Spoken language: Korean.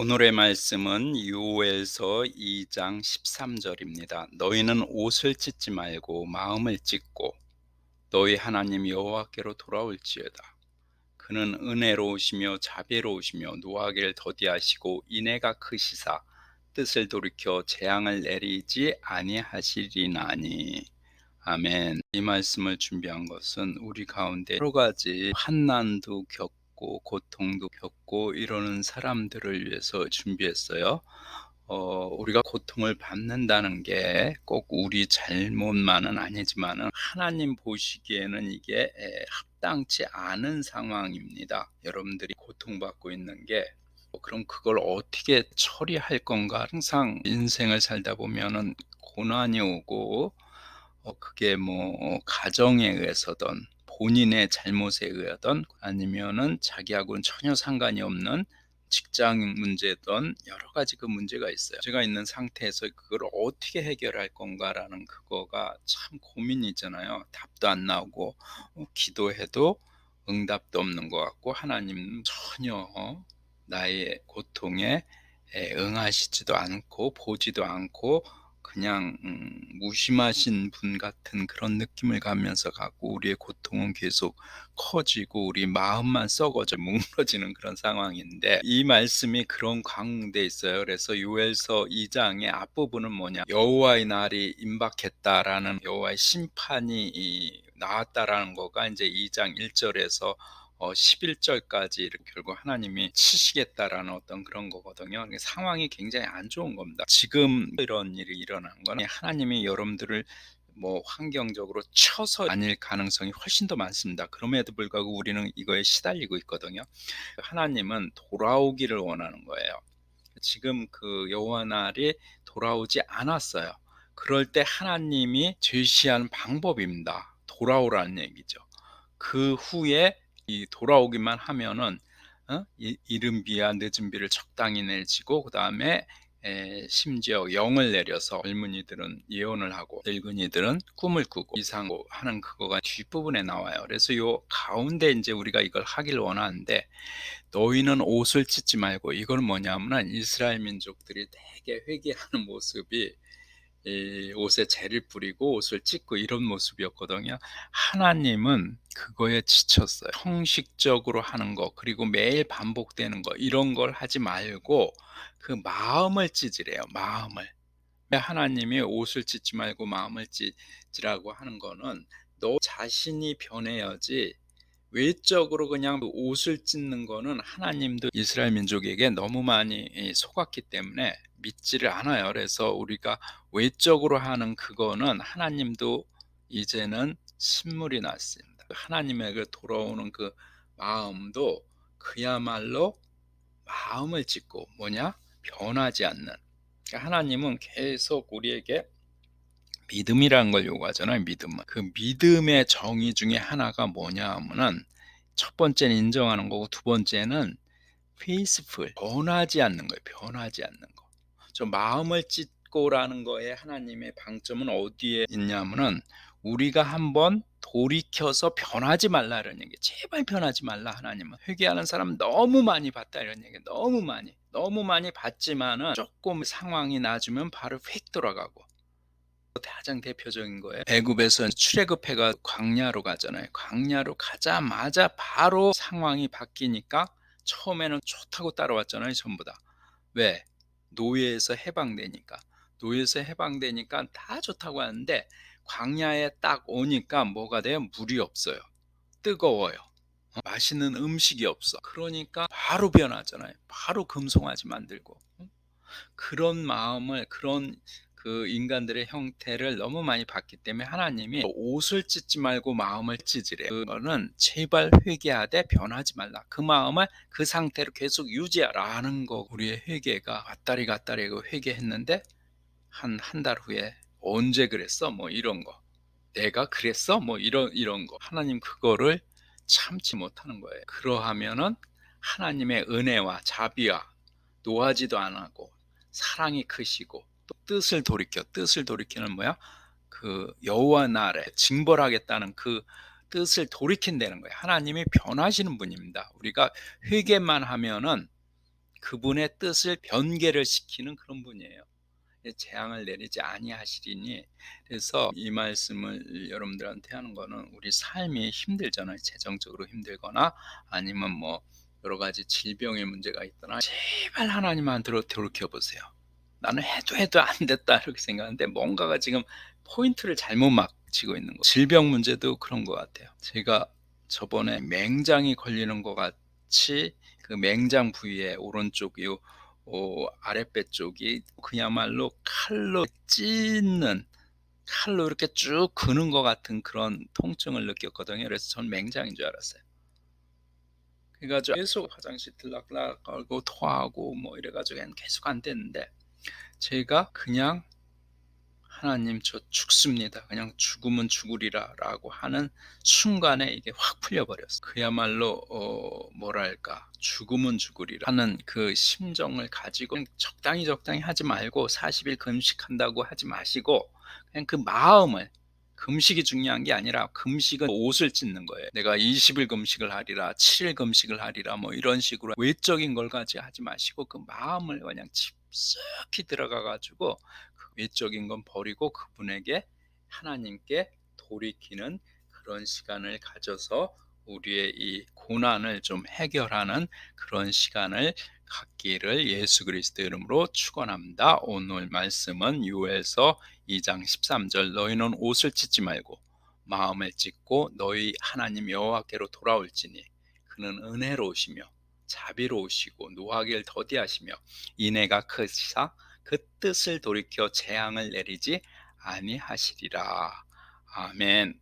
오늘의 말씀은 요엘서 2장 13절입니다. 너희는 옷을 찢지 말고 마음을 찢고 너희 하나님 여호와께로 돌아올지어다. 그는 은혜로우시며 자비로우시며 노하기를 더디하시고 인애가 크시사 뜻을 돌이켜 재앙을 내리지 아니하시리나니. 아멘. 이 말씀을 준비한 것은 우리 가운데 여러 가지 환난도 겪고 고통도 겪고 이러는 사람들을 위해서 준비했어요. 어, 우리가 고통을 받는다는 게 꼭 우리 잘못만은 아니지만은 하나님 보시기에는 이게 에, 합당치 않은 상황입니다. 여러분들이 고통받고 있는 게 어, 그럼 그걸 어떻게 처리할 건가? 항상 인생을 살다 보면은 고난이 오고 어, 그게 뭐 가정에 의해서든 본인의 잘못에 의하든 아니면은 자기하고는 전혀 상관이 없는 직장 문제든 여러 가지 그 문제가 있어요. 제가 있는 상태에서 그걸 어떻게 해결할 건가라는 그거가 참 고민이잖아요. 답도 안 나오고 어, 기도해도 응답도 없는 것 같고 하나님 전혀 나의 고통에 응하시지도 않고 보지도 않고 그냥 음, 무심하신 분 같은 그런 느낌을 가면서 가고 우리의 고통은 계속 커지고 우리 마음만 썩어져 뭉그러지는 그런 상황인데 이 말씀이 그런 광대 있어요. 그래서 요엘서 2장의 앞부분은 뭐냐? 여호와의 날이 임박했다라는 여호와의 심판이 나왔다라는 거가 이제 2장 1절에서 어, 11절까지 이렇게 결국 하나님이 치시겠다라는 어떤 그런 거거든요. 상황이 굉장히 안 좋은 겁니다. 지금 이런 일이 일어난 건 하나님이 여러분들을 뭐 환경적으로 쳐서 아닐 가능성이 훨씬 더 많습니다. 그럼에도 불구하고 우리는 이거에 시달리고 있거든요. 하나님은 돌아오기를 원하는 거예요. 지금 그 여호와 날이 돌아오지 않았어요. 그럴 때 하나님이 제시한 방법입니다. 돌아오라는 얘기죠. 그 후에 이 돌아오기만 하면은 어? 이른 비야 늦은 비를 적당히 내지고 그 다음에 심지어 영을 내려서 젊은이들은 예언을 하고 늙은이들은 꿈을 꾸고 이상고 하는 그거가 뒷부분에 나와요. 그래서 요 가운데 이제 우리가 이걸 하길 원하는데 너희는 옷을 찢지 말고 이건 뭐냐면은 이스라엘 민족들이 되게 회개하는 모습이 이 옷에 재를 뿌리고 옷을 찢고 이런 모습이었거든요. 하나님은 그거에 지쳤어요. 형식적으로 하는 거 그리고 매일 반복되는 거 이런 걸 하지 말고 그 마음을 찢으래요. 마음을. 하나님이 옷을 찢지 말고 마음을 찢으라고 하는 거는 너 자신이 변해야지 외적으로 그냥 옷을 찢는 거는 하나님도 이스라엘 민족에게 너무 많이 속았기 때문에 믿지를 않아요. 그래서 우리가 외적으로 하는 그거는 하나님도 이제는 신물이 났습니다. 하나님에게 돌아오는 그 마음도 그야말로 마음을 찢고 뭐냐? 변하지 않는. 그러니까 하나님은 계속 우리에게 믿음이라는 걸 요구하잖아요. 믿음은. 그 믿음의 정의 중에 하나가 뭐냐 하면은 첫 번째는 인정하는 거고 두 번째는 페이스풀 변하지 않는 거예요. 변하지 않는 거. 저 마음을 찢고라는 거에 하나님의 방점은 어디에 있냐면은 우리가 한번 돌이켜서 변하지 말라 이런 얘기. 제발 변하지 말라 하나님은. 회개하는 사람 너무 많이 봤다 이런 얘기. 너무 많이. 너무 많이 봤지만은 조금 상황이 낮으면 바로 휙 돌아가고. 가장 대표적인 거예요. 애굽에서 출애굽해가 광야로 가잖아요. 광야로 가자마자 바로 상황이 바뀌니까 처음에는 좋다고 따라왔잖아요. 전부 다. 왜? 노예에서 해방되니까 노예에서 해방되니까 다 좋다고 하는데 광야에 딱 오니까 뭐가 돼요? 물이 없어요. 뜨거워요. 어, 맛있는 음식이 없어. 그러니까 바로 변하잖아요. 바로 금송아지 만들고. 그런 마음을 그런 그 인간들의 형태를 너무 많이 봤기 때문에 하나님이 옷을 찢지 말고 마음을 찢으래. 그거는 제발 회개하되 변하지 말라. 그 마음을 그 상태로 계속 유지하라는 거. 우리의 회개가 왔다리 갔다리 그 회개했는데 한 한 달 후에 언제 그랬어? 뭐 이런 거. 내가 그랬어? 뭐 이런 이런 거. 하나님 그거를 참지 못하는 거예요. 그러하면은 하나님의 은혜와 자비와 노하지도 않고 사랑이 크시고 뜻을 돌이켜 뜻을 돌이키는 뭐야? 그 여호와 나라에 징벌하겠다는 그 뜻을 돌이킨다는 거예요. 하나님이 변하시는 분입니다. 우리가 회개만 하면은 그분의 뜻을 변개를 시키는 그런 분이에요. 예 재앙을 내리지 아니하시리니 그래서 이 말씀을 여러분들한테 하는 거는 우리 삶이 힘들잖아요. 재정적으로 힘들거나 아니면 뭐 여러 가지 질병의 문제가 있거나 제발 하나님한테로 돌이켜 보세요. ' 나는 해도 해도 안 됐다.' 이렇게 생각하는데 뭔가가 지금 포인트를 잘못 맞추고 있는 거 질병 문제도 그런 것 같아요. 제가 저번에 맹장이 걸리는 것 같이 그 맹장 부위에 오른쪽 요어 아랫배 쪽이 그야말로 칼로 찢는 칼로 이렇게 쭉 그는 것 같은 그런 통증을 느꼈거든요. 그래서 전 맹장인 줄 알았어요. 그래 가지고 계속 화장실 들락날락 거리고 토하고 뭐 이래 가지고 계속 안 됐는데 제가 그냥 '하나님 저 죽습니다. 그냥 죽으면 죽으리라.'라고 하는 순간에 이게 확 풀려 버렸어요. 그야말로 어 뭐랄까 '죽으면 죽으리라.' 하는 그 심정을 가지고 적당히, 적당히 하지 말고 40일 금식한다고 하지 마시고 그냥 그 마음을 금식이 중요한 게 아니라 금식은 옷을 찢는 거예요. '내가 20일 금식을 하리라. 7일 금식을 하리라.' 뭐 이런 식으로 외적인 걸 가지고 하지 마시고 그 마음을 그냥 깊숙이 들어가 가지고 그 외적인 건 버리고 그분에게 하나님께 돌이키는 그런 시간을 가져서 우리의 이 고난을 좀 해결하는 그런 시간을 갖기를 예수 그리스도 이름으로 축원합니다. 오늘 말씀은 요엘서 2장 13절 너희는 옷을 찢지 말고 마음을 찢고 너희 하나님 여호와께로 돌아올지니 그는 은혜로우시며 자비로우시고 노하기를 더디하시며 인애가 크시사 그 뜻을 돌이켜 재앙을 내리지 아니하시리라. 아멘.